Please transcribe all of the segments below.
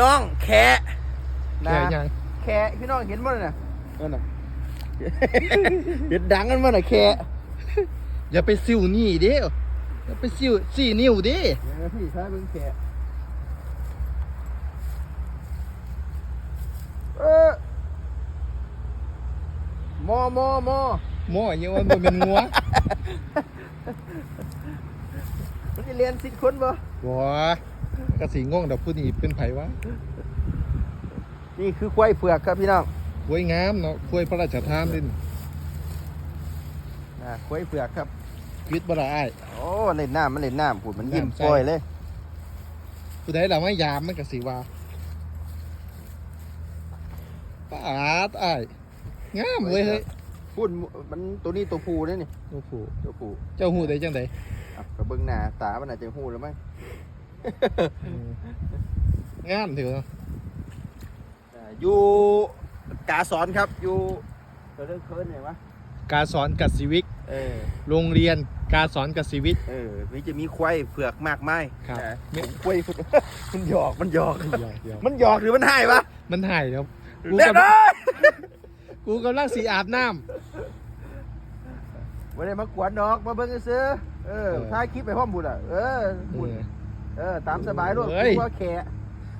น้องแคะแค่ยังแคะพี่น้องเห็นมั้ยน่ะนั่นน่ะเห็นดังกันมั้ยน่ะแคะอย่าไปซิวนี่เด้ออย่าไปซิวสี่นิ้วเด้เดี๋ยวพี่ใช้เบิ่งแคะเออมอมอมอหม้อยังว่ามันเป็นงัวมันจะเรียนสิทธิ์คนบ่บัว กระสีง่วงดอกผู้นี้เป็นไผวะนี่คือควายเผือกครับพี่น้องกล้วยงามเนาะกล้วยพระราชทานเด่นอ่าควายเผือกครับวิทย์บราอ้ายโอ้เล่นน้ำมันเล่นน้ำพูดมันยิ้มน้ำใจปล่อยเลยผู้ใดล่ะมายามมันกระสีว่าปาดอ้ายงามเว้ยเฮ้ยพูดมันตัวนี้ตัวผู้เนี่ยนี่โอ้โหตัวผู้เจ้าหูได้จังไดอะกระเบื้องหน้าตามันอาจจะหูแล้วมั้งอืม งามเถอะเนาะอ่าอยู่กาสอนครับอยู่เรื่องเคิร์นเห็นไหมการสอนกัดชีวิตเออโรงเรียนการสอนกัดชีวิตเออนี่จะมีควายเผือกมากมายครับนะควายมันหยอกมันหยอกหยอกหยอกมันหยอกหรือมันให้ปะมันหายแล้วกูเด็ดกำเลลังยกูกำลังสีอาบน้ไม่ได้มากวนดอกมาเบิ่งซื้อเออเออถ่ายคลิปไปพร้อมบุญอะเออำบุญ เออตามสบายด้วยเฮ้ย กูว่าแข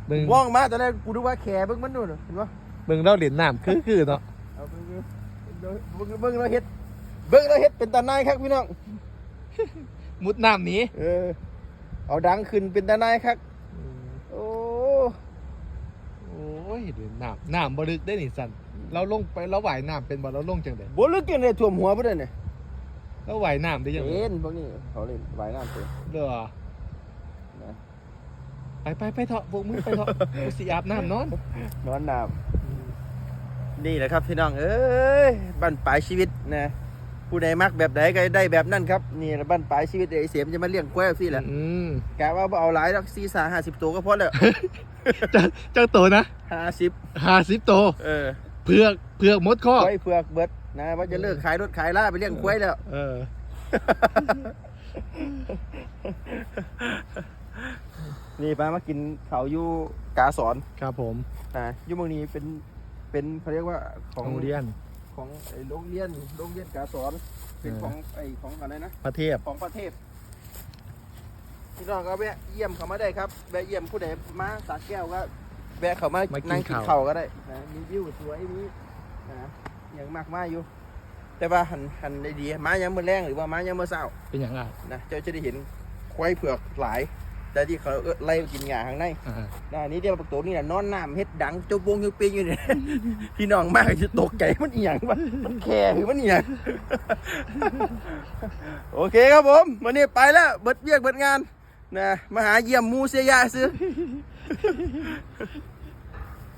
เบิ่งว่องมาตอนแรกกูดูว่าแขเบิ่งมันนู่นน่ะเห็นปะเบิ่งเราเหรียญน้ำคือคือเนาะเอาเบิ่งเบิ่งเบิ่งเบิ่งเราเฮ็ดเบิ่งเราเฮ็ดเป็นตาหนายครับพี่น้องมุดน้ำหนี้เออเอาดังขึ้นเป็นตาหนายครับโอ้โอ้ยเหรียญน้ำน้ำบรึกได้นี่สันเราลงไปเราว่ายน้ำเป็นบ่เราลงจังไดบ่ลึกจังได๋ท่วมหัวบ่ได้เนี่ยเราว่ายน้ำได้ยังไงเห็นพวกนี้เขาเล่นว่ายน้ำเป็นเด้อนะ ไปไปไปเถอะพวกมึงไปเถอะกูสิอาบน้ำนอน นอนน้ำนี่แหละครับพี่น้องเอ้ยบั้นปลายชีวิตนะผู้ใดมักแบบใดก็ได้แบบนั้นครับนี่แหละบั้นปลายชีวิตไอ้เสียมจะมาเลี้ยงกล้วยซี่แหละอืมกะว่าบ่เอาหลายหรอก4 5 50ตัวก็พอแล้วจะเจ้าโตนะ50ห้าสิบโตเออเผือกเผือกมดข้อกล้วยเผือกเบิดนะว่าจะเลิกขายรถขายลาไปเลี้ยงกล้วยแล้ว เออ นี่ป้ามากินเขาวอยู่กาสอนครับผมนะอยุเมืองนี้เป็นเป็นเขาเรียกว่าของโรงเรียนของไอ้โรงเรียนโรงเรียนกาสอนเป็นเออของไอ้ของอะไรนะ ประเทศ ของประเทศพี่น้องก็แวะเยี่ยมเขามาได้ครับแวะเยี่ยมผู้ใดมาสาแก้วก็แวะเขามามากินนั่งกินข้าว ข้าวก็ได้นะมีวิวสวยมีนะอย่างมากมายอยู่ แต่ว่าหันหันได้ดีมายังมือแรงหรือว่ามายังมือเศร้าเป็นอย่างไรนะเจ้าจะได้เห็นควายเผือกหลาย แต่ที่เขาเอิ้นไล่กินหญ้าข้างในอ่านะนี่เดียวประตูนี่แหละนอนน้ำเฮ็ดดังเจ้าบวงเจ้าปีอยู่เนี่ยพี่น้องมากจะตกใจมันอีหยังวะมันแค่หรือมันอีหยังโอเคครับผมวันนี้ไปแล้วเบิดเวียกเบิดงานนะมาหาเยี่ยมหมูเสียยาซื้อ